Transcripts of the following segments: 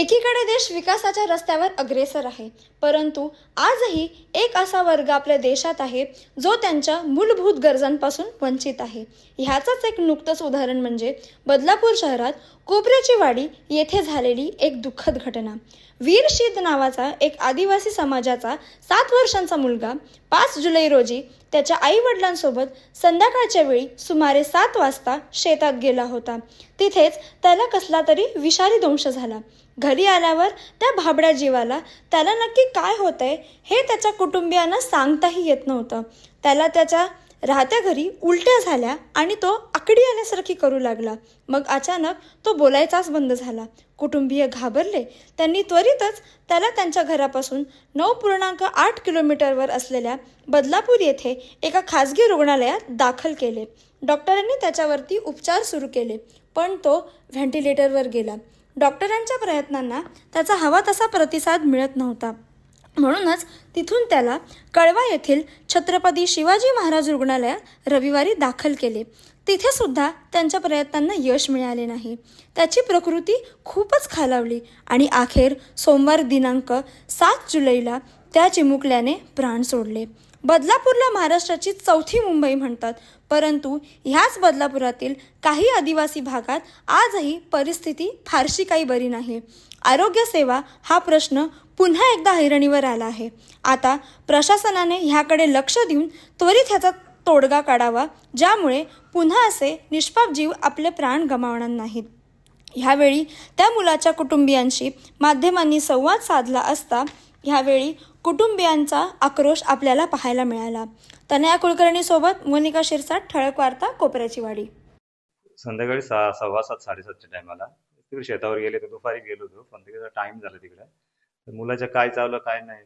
एकीकडे देश विकासाच्या रस्त्यावर अग्रेसर आहे परंतु आजही एक असा वर्ग आपल्या देशात आहे जो त्यांच्या मूलभूत गरजांपासून वंचित आहे. ह्याचंच एक नुकतंच उदाहरण म्हणजे बदलापूर शहरात कोपऱ्याची वाडी येथे झालेली एक दुःखद घटना. वीर शीत नावाचा एक आदिवासी समाजाचा सात वर्षांचा मुलगा पाच जुलै रोजी त्याच्या आई वडिलांसोबत संध्याकाळच्या वेळी सुमारे सात वाजता शेतात गेला होता. तिथेच त्याला कसला तरी विषारी दंश झाला. घरी आल्यावर त्या भाबड्या जीवाला त्याला नक्की काय होतंय हे त्याच्या कुटुंबियांना सांगताही येत नव्हतं. त्याला त्याच्या राहत्या घरी उलट्या झाल्या आणि तो आकडी आल्यासारखी करू लागला. मग अचानक तो बोलायचाच बंद झाला. कुटुंबीय घाबरले. त्यांनी त्वरितच त्याला त्यांच्या घरापासून नऊ पूर्णांक आठ किलोमीटरवर असलेल्या बदलापूर येथे एका खाजगी रुग्णालयात दाखल केले. डॉक्टरांनी त्याच्यावरती उपचार सुरू केले पण तो व्हेंटिलेटरवर गेला. डॉक्टरांच्या प्रयत्नांना त्याचा हवा तसा प्रतिसाद मिळत नव्हता. म्हणूनच तिथून त्याला कळवा येथील छत्रपती शिवाजी महाराज रुग्णालयात रविवारी दाखल केले. तिथे सुद्धा त्यांच्या प्रयत्नांना यश मिळाले नाही. त्याची प्रकृती खूपच खालावली आणि अखेर सोमवार दिनांक सात जुलैला त्या चिमुकल्याने प्राण सोडले. बदलापूरला महाराष्ट्राची चौथी मुंबई म्हणतात परंतु ह्याच बदलापुरातील काही आदिवासी भागात आजही परिस्थिती फारशी काही बरी नाही. आरोग्यसेवा हा प्रश्न पुन्हा एकदा हैरणीवर आला आहे. आता प्रशासनाने ह्याकडे लक्ष देऊन त्वरित ह्याचा तोडगा काढावा ज्यामुळे पुन्हा असे निष्पाप जीव आपले प्राण गमावणार नाहीत. ह्यावेळी त्या मुलाच्या कुटुंबियांशी माध्यमांनी संवाद साधला असता ह्यावेळी कुटुंबियांचा आक्रोश आपल्याला पाहायला मिळाला. तनया कुलकर्णीसोबत मोनिका शिरसाट ठळक वार्ता कोपऱ्याची वाडी. संध्याकाळी सहा सव्वा सात साडेसातच्या टायमाला तिकडे शेतावर गेले तर दुपारी गेलो होतो. पण तिकडे टाइम झाला तिकडे. मुलाच्या काय चावलं काय नाही.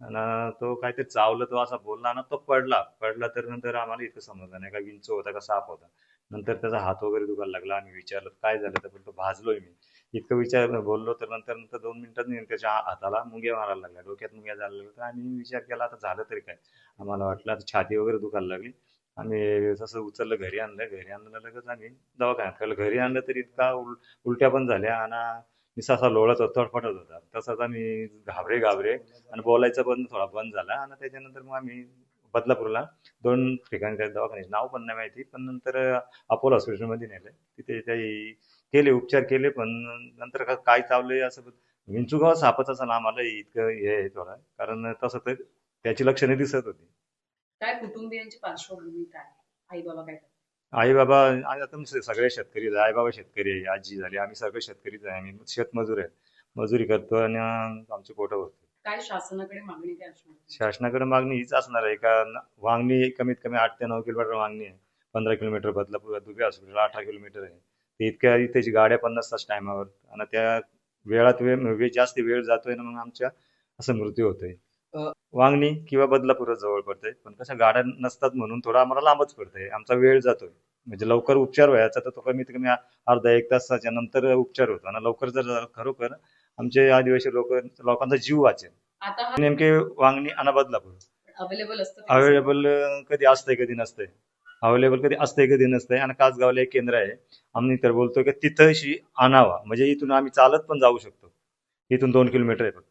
आणि तो काहीतरी चावलं तो असा बोलला ना तो पडला. पडला तर नंतर आम्हाला इतकं समजलं नाही का विंच होता का साप होता. नंतर त्याचा हात वगैरे दुखायला लागला. आम्ही विचारलं काय झालं? तर तो भाजलोय मी. इतकं विचार बोललो तर नंतर नंतर दोन मिनिटात त्याच्या हाताला मुंग्या मारायला लागल्या. डोक्यात मुंग्या झाल्या लागल्या. तर आम्ही विचार केला आता झालं तरी काय? आम्हाला वाटलं आता छाती वगैरे दुखायला लागली. आम्ही जसं उचललं घरी आणलं. घरी आणलं लगेच आम्ही दवाखान्यात. घरी आणलं तरी इतका उल उलट्या पण झाल्या. आणि मी असा लोळत होता फटत होता. तसंच आम्ही घाबरे घाबरे आणि बोलायचं पण थोडा बंद झाला आणि त्याच्यानंतर मग आम्ही बदलापूरला दोन ठिकाणी त्या दवाखान्याचे नाव पण नाही माहिती पण नंतर अपोलो हॉस्पिटलमध्ये नेलं. तिथे काही केले उपचार केले पण नंतर काय चावले असं विंचुगाव सापच असं आम्हाला इतकं हे आहे थोडं. कारण तसं तर त्याची लक्षणे दिसत होती. काय कुटुंबियांची पार्श्वभूमी काय? आई बाबा काय करतात? आई बाबा आणि आता सगळे शेतकरी आई बाबा शेतकरी आहे आजी झाली आम्ही सगळे शेतकरीच आहे आम्ही शेतमजूर आहे मजुरी करतो आणि आमचे पोटं भरतो. काय शासनाकडे मागणी काय शासनाकडे मागणी हीच असणार आहे का? वांगणी कमीत कमी आठ ते नऊ किलोमीटर वांगणी आहे. पंधरा किलोमीटर बदलापूर दुबे हॉस्पिटल अठरा किलोमीटर आहे. ते इतक्या इथेची गाड्या पण नसतात टायमावर आणि त्या वेळात वेळ जास्त वेळ जातोय ना मग आमच्या असं मृत्यू होतोय. वांगणी किंवा बदलापूर जवळ पडतंय. पण कशा गाड्या नसतात म्हणून थोडा आम्हाला लांबच पडतंय. आमचा वेळ जातोय. म्हणजे लवकर उपचार व्हायचा तर तो कमीत कमी अर्धा एक तासाच्या नंतर उपचार होतो. आणि लवकर जर खरोखर आमचे आदिवासी लोक लोकांचा जीव वाचेल. नेमके वांगणी आणि बदलापूर. अवेलेबल असतं अवेलेबल कधी असतंय कधी नसतंय. अवेलेबल कधी असतंय कधी नसतंय. आणि कासगावला एक केंद्र आहे. आम्ही तर बोलतो की तिथंशी आणावा. म्हणजे इथून आम्ही चालत पण जाऊ शकतो. इथून दोन किलोमीटर आहे फक्त.